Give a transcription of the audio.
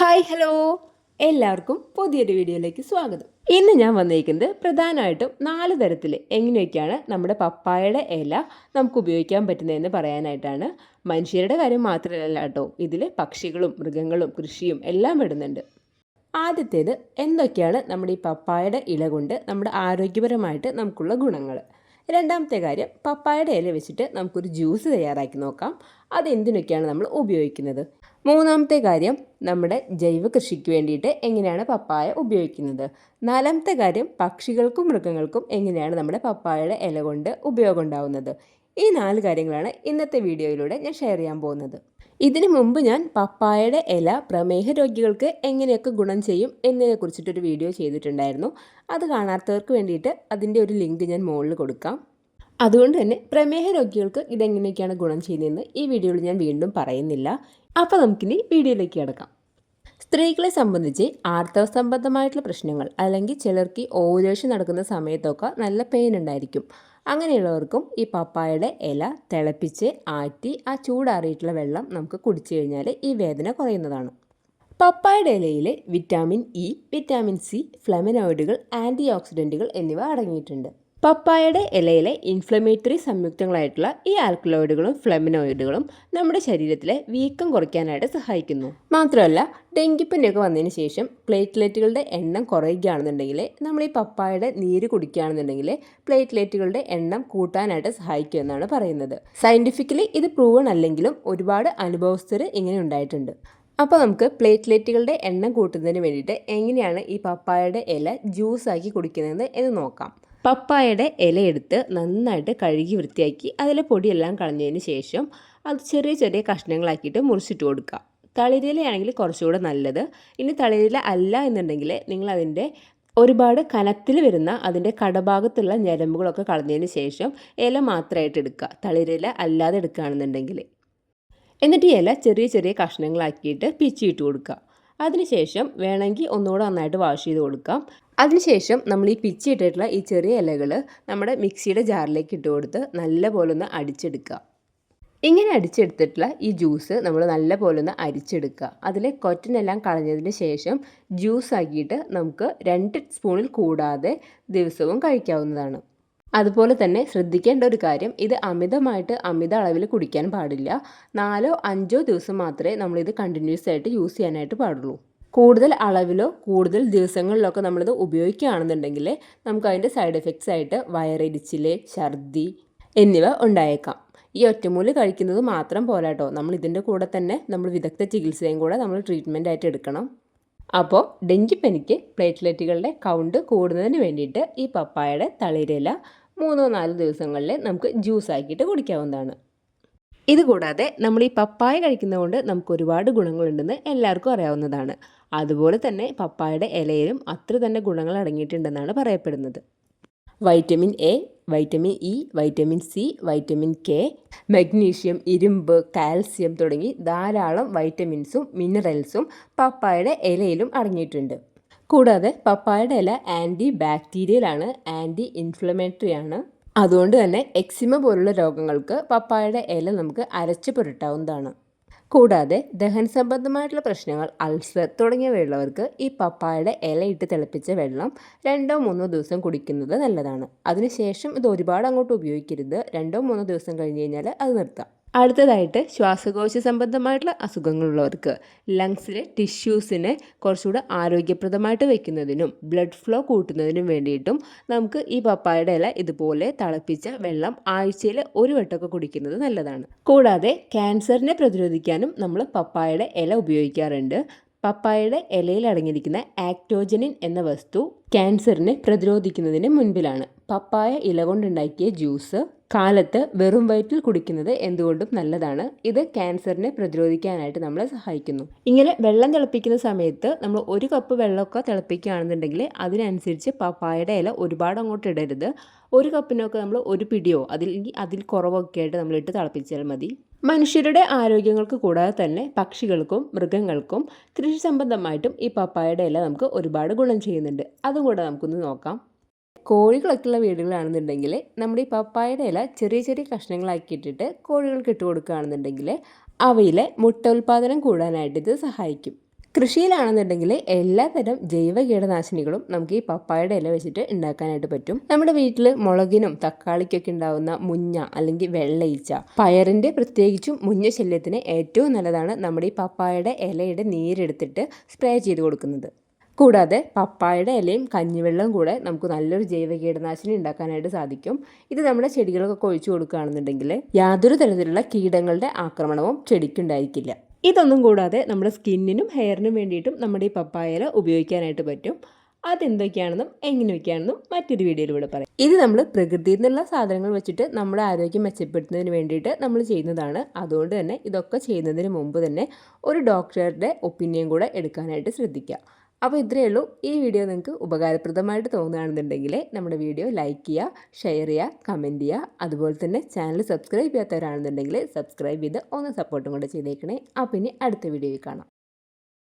Hi. Hello. എല്ലാവർക്കും പുതിയൊരു വീഡിയോയിലേക്ക് സ്വാഗതം. ഇന്ന് ഞാൻ വന്നിരിക്കുന്നത് പ്രധാനമായിട്ടും നാല് തരത്തിൽ എങ്ങനെയൊക്കെയാണ് നമ്മുടെ പപ്പായയുടെ ഇല നമുക്ക് ഉപയോഗിക്കാൻ പറ്റുന്നതെന്ന് പറയാനായിട്ടാണ്. മനുഷ്യരുടെ കാര്യം മാത്രമല്ല കേട്ടോ. ഇതിൽ പക്ഷികളും മൃഗങ്ങളും കൃഷിയും എല്ലാം വിടുന്നുണ്ട് ആദ്യത്തേത് എന്തൊക്കെയാണ് നമ്മുടെ ഈ പപ്പായയുടെ ഇല കൊണ്ട് നമ്മുടെ ആരോഗ്യപരമായിട്ട് നമുക്കുള്ള ഗുണങ്ങൾ രണ്ടാമത്തെ കാര്യം പപ്പായയുടെ ഇല വെച്ചിട്ട് നമുക്കൊരു ജ്യൂസ് തയ്യാറാക്കി നോക്കാം. അത് എന്തിനൊക്കെയാണ് നമ്മൾ ഉപയോഗിക്കുന്നത്? മൂന്നാമത്തെ കാര്യം നമ്മുടെ ജൈവ കൃഷിക്ക് വേണ്ടിയിട്ട് എങ്ങനെയാണ് പപ്പായ ഉപയോഗിക്കുന്നത്? നാലാമത്തെ കാര്യം പക്ഷികൾക്കും മൃഗങ്ങൾക്കും എങ്ങനെയാണ് നമ്മുടെ പപ്പായയുടെ ഇല കൊണ്ട് ഉപയോഗം ഉണ്ടാവുന്നത്? ഈ നാല് കാര്യങ്ങളാണ് ഇന്നത്തെ വീഡിയോയിലൂടെ ഞാൻ ഷെയർ ചെയ്യാൻ പോകുന്നത്. ഇതിനു മുമ്പ് ഞാൻ പപ്പായയുടെ ഇല പ്രമേഹ രോഗികൾക്ക് എങ്ങനെയൊക്കെ ഗുണം ചെയ്യും എന്നതിനെ കുറിച്ചിട്ടൊരു വീഡിയോ ചെയ്തിട്ടുണ്ടായിരുന്നു. അത് കാണാത്തവർക്ക് വേണ്ടിയിട്ട് അതിന്റെ ഒരു ലിങ്ക് ഞാൻ മുകളിൽ കൊടുക്കാം. അതുകൊണ്ട് തന്നെ പ്രമേഹ രോഗികൾക്ക് ഇതെങ്ങനെയൊക്കെയാണ് ഗുണം ചെയ്യുന്നതെന്ന് ഈ വീഡിയോയിൽ ഞാൻ വീണ്ടും പറയുന്നില്ല. അപ്പോൾ നമുക്കിനി വീഡിയോയിലേക്ക് കിടക്കാം. സ്ത്രീകളെ സംബന്ധിച്ച് ആർത്തവ സംബന്ധമായിട്ടുള്ള പ്രശ്നങ്ങൾ അല്ലെങ്കിൽ ചിലർക്ക് ഓവുലേഷൻ നടക്കുന്ന സമയത്തൊക്കെ നല്ല പെയിൻ ഉണ്ടായിരിക്കും. അങ്ങനെയുള്ളവർക്കും ഈ പപ്പായയുടെ ഇല തിളപ്പിച്ച് ആറ്റി ആ ചൂടാറിയിട്ടുള്ള വെള്ളം നമുക്ക് കുടിച്ചു കഴിഞ്ഞാൽ ഈ വേദന കുറയുന്നതാണ്. പപ്പായയുടെ ഇലയിൽ വിറ്റാമിൻ ഇ വിറ്റാമിൻ സി ഫ്ലെമനോയിഡുകൾ ആന്റി ഓക്സിഡന്റുകൾ എന്നിവ അടങ്ങിയിട്ടുണ്ട്. പപ്പായയുടെ ഇലയിലെ ഇൻഫ്ലമേറ്ററി സംയുക്തങ്ങളായിട്ടുള്ള ഈ ആൽക്കലോയിഡുകളും ഫ്ലെമിനോയിഡുകളും നമ്മുടെ ശരീരത്തിലെ വീക്കം കുറയ്ക്കാനായിട്ട് സഹായിക്കുന്നു. മാത്രമല്ല ഡെങ്കിപ്പനിയൊക്കെ വന്നതിന് ശേഷം പ്ലേറ്റ്ലെറ്റുകളുടെ എണ്ണം കുറയുകയാണെന്നുണ്ടെങ്കിൽ നമ്മൾ ഈ പപ്പായയുടെ നീര് കുടിക്കുകയാണെന്നുണ്ടെങ്കിൽ പ്ലേറ്റ്ലെറ്റുകളുടെ എണ്ണം കൂട്ടാനായിട്ട് സഹായിക്കും എന്നാണ് പറയുന്നത്. സയന്റിഫിക്കലി ഇത് പ്രൂവൺ അല്ലെങ്കിലും ഒരുപാട് അനുഭവസ്ഥർ ഇങ്ങനെ ഉണ്ടായിട്ടുണ്ട്. അപ്പോൾ നമുക്ക് പ്ലേറ്റ്ലെറ്റുകളുടെ എണ്ണം കൂട്ടുന്നതിന് വേണ്ടിയിട്ട് എങ്ങനെയാണ് ഈ പപ്പായയുടെ ഇല ജ്യൂസാക്കി കുടിക്കുന്നത് എന്ന് നോക്കാം. പപ്പായയുടെ ഇലയെടുത്ത് നന്നായിട്ട് കഴുകി വൃത്തിയാക്കി അതിലെ പൊടിയെല്ലാം കളഞ്ഞതിന് ശേഷം അത് ചെറിയ ചെറിയ കഷ്ണങ്ങളാക്കിയിട്ട് മുറിച്ചിട്ട് കൊടുക്കുക. തളിരിലയാണെങ്കിൽ കുറച്ചുകൂടെ നല്ലത്. ഇനി തളിരില അല്ല എന്നുണ്ടെങ്കിൽ നിങ്ങൾ അതിന്റെ ഒരുപാട് കനത്തിൽ വരുന്ന അതിന്റെ കടഭാഗത്തുള്ള ഞരമ്പുകളൊക്കെ കളഞ്ഞതിന് ശേഷം ഇല മാത്രമായിട്ട് എടുക്കുക. തളിരില അല്ലാതെ എടുക്കുകയാണെന്നുണ്ടെങ്കിൽ. എന്നിട്ട് ഇല ചെറിയ ചെറിയ കഷ്ണങ്ങളാക്കിയിട്ട് പിച്ചിയിട്ട് കൊടുക്കുക. അതിനുശേഷം വേണമെങ്കിൽ ഒന്നുകൂടെ നന്നായിട്ട് വാഷ് ചെയ്ത് കൊടുക്കാം. അതിനുശേഷം നമ്മൾ ഈ പിച്ചി ഇട്ടിട്ടുള്ള ഈ ചെറിയ ഇലകൾ നമ്മുടെ മിക്സിയുടെ ജാറിലേക്ക് ഇട്ട് കൊടുത്ത് നല്ല പോലെ ഒന്ന് അടിച്ചെടുക്കുക. ഇങ്ങനെ അടിച്ചെടുത്തിട്ടുള്ള ഈ ജ്യൂസ് നമ്മൾ നല്ല പോലെ ഒന്ന് അരിച്ചെടുക്കുക. അതിലെ കൊറ്റനെല്ലാം കളഞ്ഞതിന് ശേഷം ജ്യൂസ് ആക്കിയിട്ട് നമുക്ക് രണ്ട് സ്പൂണിൽ കൂടാതെ ദിവസവും കഴിക്കാവുന്നതാണ്. അതുപോലെ തന്നെ ശ്രദ്ധിക്കേണ്ട ഒരു കാര്യം ഇത് അമിതമായിട്ട് അമിത അളവിൽ കുടിക്കാൻ പാടില്ല. നാലോ അഞ്ചോ ദിവസം മാത്രമേ നമ്മളിത് കണ്ടിന്യൂസ് ആയിട്ട് യൂസ് ചെയ്യാനായിട്ട് പാടുള്ളൂ. കൂടുതൽ അളവിലോ കൂടുതൽ ദിവസങ്ങളിലൊക്കെ നമ്മളിത് ഉപയോഗിക്കുകയാണെന്നുണ്ടെങ്കിൽ നമുക്ക് അതിന്റെ സൈഡ് എഫക്ട്സ് ആയിട്ട് വയറിടിച്ചിൽ ഛർദി എന്നിവ ഉണ്ടായേക്കാം. ഈ ഒറ്റമൂലി കഴിക്കുന്നത് മാത്രം പോരാട്ടോ. നമ്മൾ ഇതിന്റെ കൂടെ തന്നെ നമ്മൾ വിദഗ്ധ ചികിത്സയും കൂടെ നമ്മൾ ട്രീറ്റ്മെന്റ് ആയിട്ട് എടുക്കണം. അപ്പോൾ ഡെങ്കിപ്പനിക്ക് പ്ലേറ്റ്ലെറ്റുകളുടെ കൗണ്ട് കൂടുന്നതിന് വേണ്ടിയിട്ട് ഈ പപ്പായയുടെ തളിരില മൂന്നോ നാലോ ദിവസങ്ങളിൽ നമുക്ക് ജ്യൂസ് ആക്കിയിട്ട് കുടിക്കാവുന്നതാണ്. ഇതുകൂടാതെ നമ്മൾ ഈ പപ്പായ കഴിക്കുന്നതുകൊണ്ട് നമുക്ക് ഒരുപാട് ഗുണങ്ങളുണ്ടെന്ന് എല്ലാവർക്കും അറിയാവുന്നതാണ്. അതുപോലെ തന്നെ പപ്പായയുടെ ഇലയിലും അത്ര തന്നെ ഗുണങ്ങൾ അടങ്ങിയിട്ടുണ്ടെന്നാണ് പറയപ്പെടുന്നത്. Vitamin A vitamin E vitamin C vitamin K magnesium ഇരുമ്പ് കാൽസ്യം തുടങ്ങി ധാരാളം വൈറ്റമിൻസും മിനറൽസും പപ്പായയുടെ ഇലയിലും അടങ്ങിയിട്ടുണ്ട്. കൂടാതെ പപ്പായയുടെ ഇല ആന്റി ബാക്ടീരിയൽ ആണ് ആന്റി ഇൻഫ്ലമേറ്ററി ആണ്. അതുകൊണ്ട് തന്നെ എക്സിമ പോലുള്ള രോഗങ്ങൾക്ക് പപ്പായയുടെ ഇല നമുക്ക് അരച്ച് പുരട്ടാവുന്നതാണ്. കൂടാതെ ദഹന സംബന്ധമായിട്ടുള്ള പ്രശ്നങ്ങൾ അൾസർ തുടങ്ങിയവയുള്ളവർക്ക് ഈ പപ്പായയുടെ ഇലയിട്ട് തിളപ്പിച്ച വെള്ളം രണ്ടോ മൂന്നോ ദിവസം കുടിക്കുന്നത് നല്ലതാണ്. അതിനുശേഷം ഇത് ഒരുപാട് അങ്ങോട്ട് ഉപയോഗിക്കരുത്. രണ്ടോ മൂന്നോ ദിവസം കഴിഞ്ഞ് കഴിഞ്ഞാൽ അത് നിർത്താം. അടുത്തതായിട്ട് ശ്വാസകോശ സംബന്ധമായിട്ടുള്ള അസുഖങ്ങളുള്ളവർക്ക് ലങ്സിലെ ടിഷ്യൂസിനെ കുറച്ചുകൂടെ ആരോഗ്യപ്രദമായിട്ട് വെക്കുന്നതിനും ബ്ലഡ് ഫ്ലോ കൂട്ടുന്നതിനും വേണ്ടിയിട്ടും നമുക്ക് ഈ പപ്പായയുടെ ഇല ഇതുപോലെ തിളപ്പിച്ച വെള്ളം ആഴ്ചയിൽ ഒരു വട്ടമൊക്കെ കുടിക്കുന്നത് നല്ലതാണ്. കൂടാതെ ക്യാൻസറിനെ പ്രതിരോധിക്കാനും നമ്മൾ പപ്പായയുടെ ഇല ഉപയോഗിക്കാറുണ്ട്. പപ്പായയുടെ ഇലയിൽ അടങ്ങിയിരിക്കുന്ന ആക്ടോജനിൻ എന്ന വസ്തു ക്യാൻസറിനെ പ്രതിരോധിക്കുന്നതിന് മുൻപിലാണ്. പപ്പായ ഇല കൊണ്ടുണ്ടാക്കിയ ജ്യൂസ് കാലത്ത് വെറും വയറ്റിൽ കുടിക്കുന്നത് എന്തുകൊണ്ടും നല്ലതാണ്. ഇത് ക്യാൻസറിനെ പ്രതിരോധിക്കാനായിട്ട് നമ്മളെ സഹായിക്കുന്നു. ഇങ്ങനെ വെള്ളം തിളപ്പിക്കുന്ന സമയത്ത് നമ്മൾ ഒരു കപ്പ് വെള്ളമൊക്കെ തിളപ്പിക്കുകയാണെന്നുണ്ടെങ്കിൽ അതിനനുസരിച്ച് പപ്പായയുടെ ഇല ഒരുപാട് അങ്ങോട്ട് ഇടരുത്. ഒരു കപ്പിനൊക്കെ നമ്മൾ ഒരു പിടിയോ അതിൽ അതിൽ കുറവൊക്കെ ആയിട്ട് നമ്മൾ ഇട്ട് തിളപ്പിച്ചാൽ മതി. മനുഷ്യരുടെ ആരോഗ്യങ്ങൾക്ക് കൂടാതെ തന്നെ പക്ഷികൾക്കും മൃഗങ്ങൾക്കും കൃഷി സംബന്ധമായിട്ടും ഈ പപ്പായയുടെ ഇല നമുക്ക് ഒരുപാട് ഗുണം ചെയ്യുന്നുണ്ട്. അതും കൂടെ നമുക്കൊന്ന് നോക്കാം. കോഴികളൊക്കെയുള്ള വീടുകളാണെന്നുണ്ടെങ്കിൽ നമ്മുടെ ഈ പപ്പായയുടെ ഇല ചെറിയ ചെറിയ കഷ്ണങ്ങളാക്കിയിട്ടിട്ട് കോഴികൾക്ക് ഇട്ട് കൊടുക്കുകയാണെന്നുണ്ടെങ്കിൽ അവയിലെ മുട്ട ഉൽപ്പാദനം കൂടാനായിട്ട് ഇത് സഹായിക്കും. കൃഷിയിലാണെന്നുണ്ടെങ്കിൽ എല്ലാത്തരം ജൈവ കീടനാശിനികളും നമുക്ക് ഈ പപ്പായയുടെ ഇല വെച്ചിട്ട് ഉണ്ടാക്കാനായിട്ട് പറ്റും. നമ്മുടെ വീട്ടിൽ മുളകിനും തക്കാളിക്കൊക്കെ ഉണ്ടാകുന്ന മുഞ്ഞ അല്ലെങ്കിൽ വെള്ളയിച്ച പയറിന്റെ പ്രത്യേകിച്ചും മുഞ്ഞ ശല്യത്തിന് ഏറ്റവും നല്ലതാണ് നമ്മുടെ ഈ പപ്പായയുടെ ഇലയുടെ നീരെടുത്തിട്ട് സ്പ്രേ ചെയ്ത് കൊടുക്കുന്നത്. കൂടാതെ പപ്പായയുടെ ഇലയും കഞ്ഞിവെള്ളവും കൂടെ നമുക്ക് നല്ലൊരു ജൈവ കീടനാശിനി ഉണ്ടാക്കാനായിട്ട് സാധിക്കും. ഇത് നമ്മുടെ ചെടികൾക്കൊക്കെ ഒഴിച്ചു കൊടുക്കുകയാണെന്നുണ്ടെങ്കിൽ യാതൊരു തരത്തിലുള്ള കീടങ്ങളുടെ ആക്രമണവും ചെടിക്കുണ്ടായിരിക്കില്ല ഇതൊന്നും കൂടാതെ നമ്മുടെ സ്കിന്നിനും ഹെയറിനും വേണ്ടിയിട്ടും നമ്മുടെ ഈ പപ്പായ ഇല ഉപയോഗിക്കാനായിട്ട് പറ്റും. അതെന്തൊക്കെയാണെന്നും എങ്ങനെയൊക്കെയാണെന്നും മറ്റൊരു വീഡിയോയിലൂടെ പറയാം. ഇത് നമ്മൾ പ്രകൃതിയിൽ നിന്നുള്ള സാധനങ്ങൾ വെച്ചിട്ട് നമ്മുടെ ആരോഗ്യം മെച്ചപ്പെടുത്തുന്നതിന് വേണ്ടിയിട്ട് നമ്മൾ ചെയ്യുന്നതാണ്. അതുകൊണ്ട് തന്നെ ഇതൊക്കെ ചെയ്യുന്നതിന് മുമ്പ് തന്നെ ഒരു ഡോക്ടറുടെ ഒപ്പീനിയൻ കൂടെ എടുക്കാനായിട്ട് ശ്രദ്ധിക്കുക. അപ്പോൾ ഇത്രയേ ഉള്ളൂ. ഈ വീഡിയോ നിങ്ങൾക്ക് ഉപകാരപ്രദമായിട്ട് തോന്നുകയാണെന്നുണ്ടെങ്കിൽ നമ്മുടെ വീഡിയോ ലൈക്ക് ചെയ്യുക ഷെയർ ചെയ്യുക കമന്റ് ചെയ്യുക. അതുപോലെ തന്നെ ചാനൽ സബ്സ്ക്രൈബ് ചെയ്യാത്തവരാണെന്നുണ്ടെങ്കിൽ സബ്സ്ക്രൈബ് ചെയ്ത് ഒന്ന് സപ്പോർട്ടും കൂടെ ചെയ്തേക്കണേ. അപ്പോൾ ഇനി അടുത്ത വീഡിയോയിൽ കാണാം.